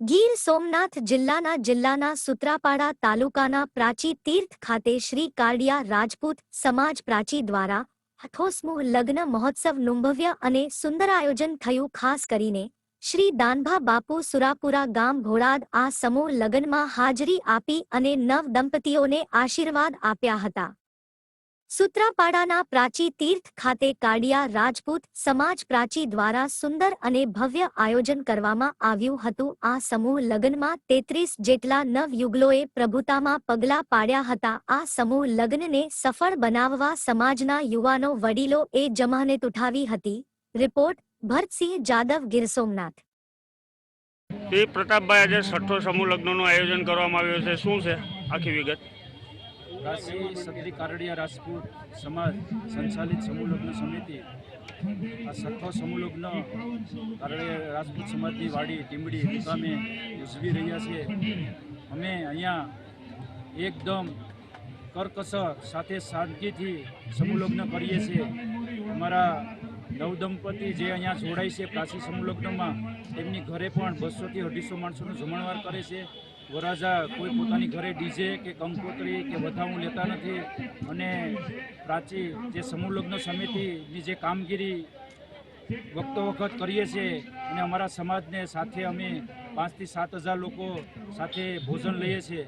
ગીર સોમનાથ જિલ્લાના જિલ્લાના સુત્રાપાડા તાલુકાના પ્રાચી તીર્થ ખાતે શ્રી કાળિયા રાજપૂત સમાજ પ્રાચી દ્વારા અઠોસમું લગ્ન મહોત્સવનું ભવ્ય અને સુંદર આયોજન થયું. ખાસ કરીને શ્રી દાનભા બાપુ સુરાપુરા ગામ ઘોડાદ આ સમૂહ લગ્નમાં હાજરી આપી અને નવ દંપતીઓને આશીર્વાદ આપ્યા હતા. સુત્રાપાડાના પ્રાચી તીર્થ ખાતે કાડિયા રાજપૂત સમાજ પ્રાચી દ્વારા સુંદર અને ભવ્ય આયોજન કરવામાં આવ્યું હતું. આ સમૂહ લગ્નમાં તેત્રીસ જેટલા નવયુગલોએ પ્રભુતામાં પગલાં પાડ્યા હતા. આ સમૂહ લગ્નને સફળ બનાવવા સમાજના યુવાનો વડીલો એ જમહનેત ઉઠાવી હતી. રિપોર્ટ, ભરતસિંહ જાદવ, ગીર સોમનાથ. પ્રતાપભાઈ આજે છઠ્ઠો સમૂહ લગ્નનું આયોજન કરવામાં આવ્યું છે. શું છે આખી વિગત? કાશી સત્રી કારડિયા રાજપૂત સમાજ, સંચાલિત સમૂહ સમિતિ, આ સત્તો સમૂહ કારડિયા રાજપૂત સમાજની વાડી ટીમડી મુકામે ઉજવી રહ્યા છે. અમે અહીંયા એકદમ કરકસર સાથે શાંતિથી સમૂહ કરીએ છીએ. અમારા નવદંપતિ જે અહીંયા જોડાય છે પ્રાચી સમૂહ લગ્નમાં તેમની ઘરે પણ બસોથી અઢીસો માણસોનું જમણવાર કરે છે. વરાજા કોઈ પોતાની ઘરે ડીજે કે કંકોત્રી કે વધામું લેતા નથી અને પ્રાચી જે સમૂહ સમિતિની જે કામગીરી વખતો વખત કરીએ છીએ અને અમારા સમાજને સાથે અમે પાંચથી સાત હજાર લોકો સાથે ભોજન લઈએ છીએ.